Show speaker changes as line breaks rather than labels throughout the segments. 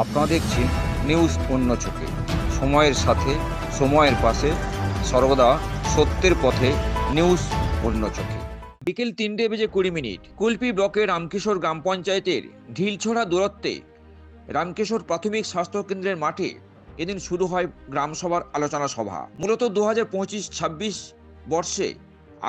আপনারা দেখছেন নিউজ অন্য চোখে। সময়ের সাথে, সময়ের পাশে, সর্বদা সত্যের পথে নিউজ অন্য চোখে। বিকেল তিনটে বেজে কুড়ি মিনিট। কুলপি ব্লকের রামকিশোর গ্রাম পঞ্চায়েতের ঢিলছড়া দূরত্বে রামকিশোর প্রাথমিক স্বাস্থ্য কেন্দ্রের মাঠে এদিন শুরু হয় গ্রামসভার আলোচনা সভা। মূলত দু হাজার পঁচিশ ছাব্বিশ বর্ষে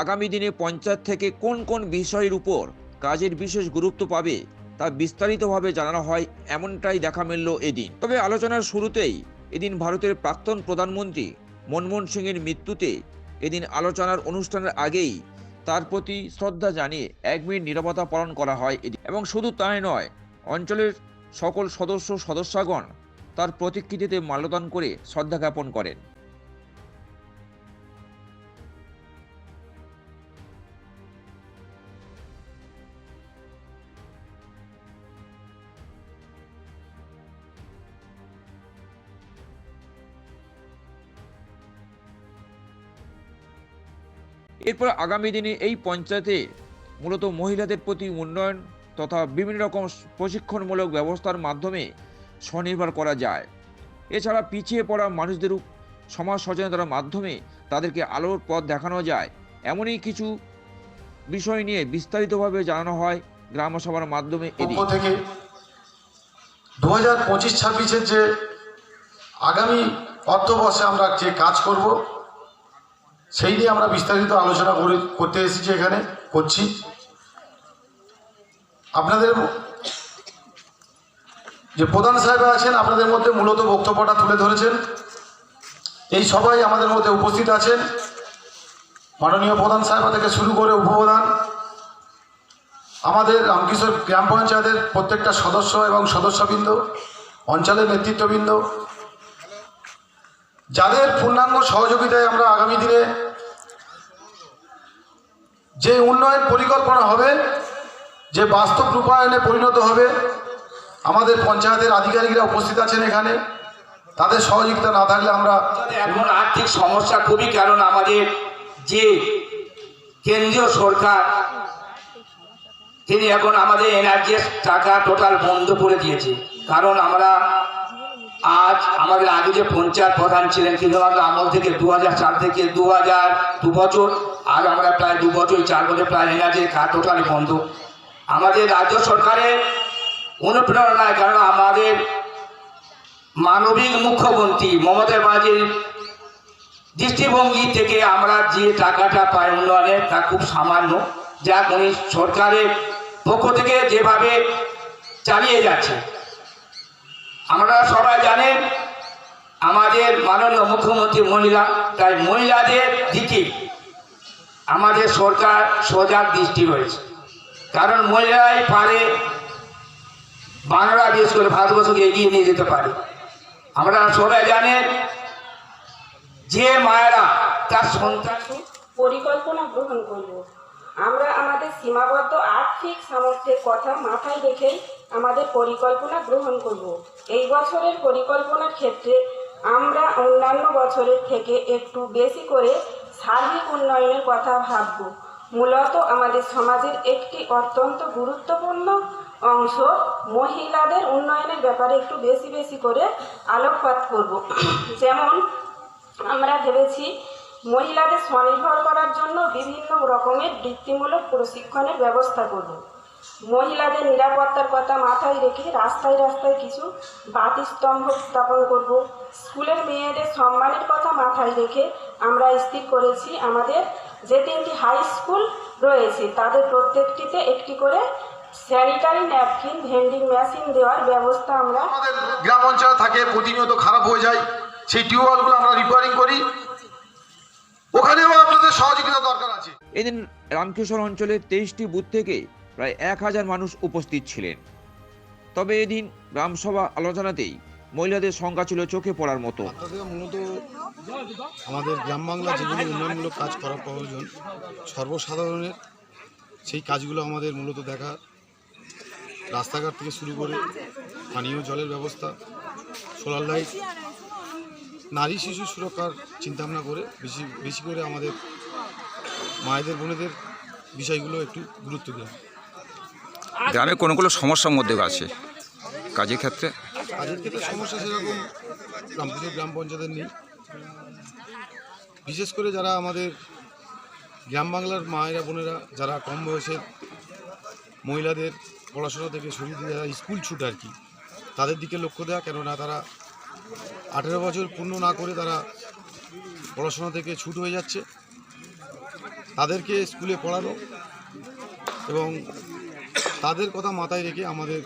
আগামী দিনে পঞ্চায়েত থেকে কোন কোন বিষয়ের উপর কাজের বিশেষ গুরুত্ব পাবে তা বিস্তারিতভাবে জানানো হয়, এমনটাই দেখা মিলল এদিন। তবে আলোচনার শুরুতেই এদিন ভারতের প্রাক্তন প্রধানমন্ত্রী মনমোহন সিংয়ের মৃত্যুতে এদিন আলোচনার অনুষ্ঠানের আগেই তার প্রতি শ্রদ্ধা জানিয়ে এক মিনিট নিরবতা পালন করা হয় এদিন। এবং শুধু তাই নয়, অঞ্চলের সকল সদস্য সদস্যগণ তার প্রতিকৃতিতে মাল্যদান করে শ্রদ্ধা জ্ঞাপন করেন। এরপর আগামী দিনে এই পঞ্চায়েতে মূলত মহিলাদের প্রতি উন্নয়ন তথা বিভিন্ন রকম প্রশিক্ষণমূলক ব্যবস্থার মাধ্যমে স্বনির্ভর করা যায়। এছাড়া পিছিয়ে পড়া মানুষদের সমাজ সচেতনতার মাধ্যমে তাদেরকে আলোর পথ দেখানো যায়। এমনই কিছু বিষয় নিয়ে বিস্তারিতভাবে জানানো হয় গ্রামসভার মাধ্যমে
থেকে দু হাজার পঁচিশ ছাব্বিশের যে আগামী অর্থবর্ষে আমরা যে কাজ করব সেই নিয়ে আমরা বিস্তারিত আলোচনা করে, করতে এসেছি এখানে, করছি। আপনাদের যে প্রধান সাহেব আছেন, আপনাদের মধ্যে মূলত বক্তব্যটা তুলে ধরেছেন। এই সবাই আমাদের মধ্যে উপস্থিত আছেন। মাননীয় প্রধান সাহেব থেকে শুরু করে উপপ্রধান, আমাদের রামকিশোর গ্রাম পঞ্চায়েতের প্রত্যেকটা সদস্য এবং সদস্যবৃন্দ, অঞ্চলের নেতৃত্ববৃন্দ যাদের পূর্ণাঙ্গ সহযোগিতায় আমরা আগামী দিনে যে উন্নয়ন পরিকল্পনা হবে, যে বাস্তব রূপায়ণে পরিণত হবে, আমাদের পঞ্চায়েতের আধিকারিকরা উপস্থিত আছেন এখানে, তাদের সহযোগিতা না থাকলে আমরা
এখন আর্থিক সমস্যা খুবই, কারণ আমাদের যে কেন্দ্রীয় সরকার, তিনি এখন আমাদের এনার্জির টাকা টোটাল বন্ধ করে দিয়েছে। কারণ আমরা আজ আমাদের আগে যে পঞ্চায়েত প্রধান ছিলেন শুধুমাত্র আমল থেকে দু সাল থেকে দু হাজার দু বছর, আজ আমরা প্রায় দু বছর চার বছর প্রায় এনার্জির কাজ টোটালি বন্ধ। আমাদের রাজ্য সরকারের অনুপ্রেরণায় কারণ আমাদের মানবিক মুখ্যমন্ত্রী মমতা ব্যানার্জির দৃষ্টিভঙ্গি থেকে আমরা যে টাকাটা পাই উন্নয়নে, তা খুব সামান্য। যা উনি সরকারের পক্ষ থেকে যেভাবে চালিয়ে যাচ্ছে আমরা সবাই জানেন আমাদের মাননীয় মুখ্যমন্ত্রী মহিলা, তাই মহিলাদের দিকে আমাদের সরকার সজাগ দৃষ্টি রয়েছে। কারণ মহিলারাই পারে বাংলা বিশেষ করে ভারতবর্ষকে এগিয়ে নিয়ে যেতে পারে। আমরা সবাই জানেন যে মায়েরা তার সন্তান
পরিকল্পনা গ্রহণ করব আমরা আমাদের সীমাবদ্ধ আর্থিক সামর্থ্যের কথা মাথায় রেখেই আমাদের পরিকল্পনা গ্রহণ করব। এই বছরের পরিকল্পনার ক্ষেত্রে আমরা অন্যান্য বছরের থেকে একটু বেশি করে সার্বিক উন্নয়নের কথা ভাবব। মূলত আমাদের সমাজের একটি অত্যন্ত গুরুত্বপূর্ণ অংশ মহিলাদের উন্নয়নের ব্যাপারে একটু বেশি বেশি করে আলোকপাত করব। যেমন আমরা ভেবেছি মহিলাদের স্বনির্ভর করার জন্য বিভিন্ন রকমের বৃত্তিমূলক প্রশিক্ষণের ব্যবস্থা করব। মহিলাদের নিরাপত্তার কথা মাথায় রেখে রাস্তায় রাস্তায় কিছু বাতিস্তম্ভ স্থাপন করব। স্কুলের মেয়েদের সম্মানের কথা মাথায় রেখে আমরা স্থির করেছি আমাদের যে তিনটি হাই স্কুল রয়েছে, তাদের প্রত্যেকটিতে একটি করে স্যানিটারি ন্যাপকিন, ভেন্ডিং মেশিন দেওয়ার ব্যবস্থা আমরা
গ্রাম অঞ্চলে থাকে, প্রতিনিয়ত খারাপ হয়ে যায়। সেই টিউবওয়েলগুলো আমরা রিপেয়ারিং করি। ওখানেও আপনাদের সহযোগিতা দরকার আছে।
এদিন রামকিশোর অঞ্চলের তেইশটি বুথ থেকে প্রায় এক হাজার মানুষ উপস্থিত ছিলেন। তবে এদিন গ্রামসভা আলোচনাতেই মহিলাদের সংখ্যা ছিল চোখে পড়ার মতো।
মূলত আমাদের গ্রাম বাংলা যেগুলো উন্নয়নমূলক কাজ করা প্রয়োজন। সর্বসাধারণের সেই কাজগুলো আমাদের মূলত দেখা। রাস্তাঘাট থেকে শুরু করে পানীয় জলের ব্যবস্থা সোলার লাইট নারী শিশু সুরক্ষার চিন্তাভাবনা করে বেশি বেশি করে আমাদের মায়েদের বোনেদের বিষয়গুলো একটু গুরুত্ব দেওয়া।
গ্রামে কোন কোন সমস্যার মধ্যে আছে? কাজের ক্ষেত্রে?
কাজের ক্ষেত্রে সমস্যা সেরকম রামপুর গ্রাম পঞ্চায়েতের নেই। বিশেষ করে যারা আমাদের গ্রাম বাংলার মায়েরা বোনেরা যারা কম বয়সের মহিলাদের পড়াশোনা থেকে সরিয়ে দিয়ে যারা স্কুল ছুট আর কি তাদের দিকে লক্ষ্য দেওয়া কেননা তারা আঠেরো বছর পূর্ণ না করে তারা পড়াশোনা থেকে ছুট হয়ে যাচ্ছে। তাদেরকে স্কুলে পড়ানো এবং তাদের কথা মাথায় রেখে আমাদের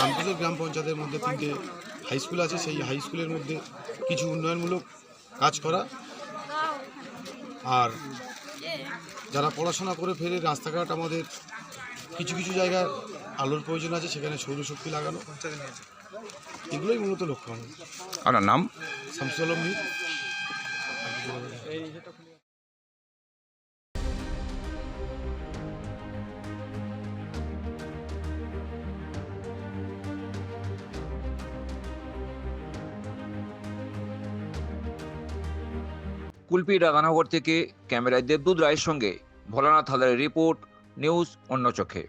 রামপুর গ্রাম পঞ্চায়েতের মধ্যে তিনটে হাই স্কুল আছে। সেই হাই স্কুলের মধ্যে কিছু উন্নয়নমূলক কাজ করা আর যারা পড়াশোনা করে ফেরে রাস্তাঘাট আমাদের কিছু কিছু জায়গায় আলোর প্রয়োজন আছে, সেখানে সৌরশক্তি লাগানো। এগুলোই মূলত লক্ষ্য আমাদের
আপনার নাম?
শামসুল মীর
কুলপি রাধানগর থেকে ক্যামেরায় দেবদূত রায়ের সঙ্গে ভোলানাথ হালদারের রিপোর্ট নিউজ অন্য চোখে।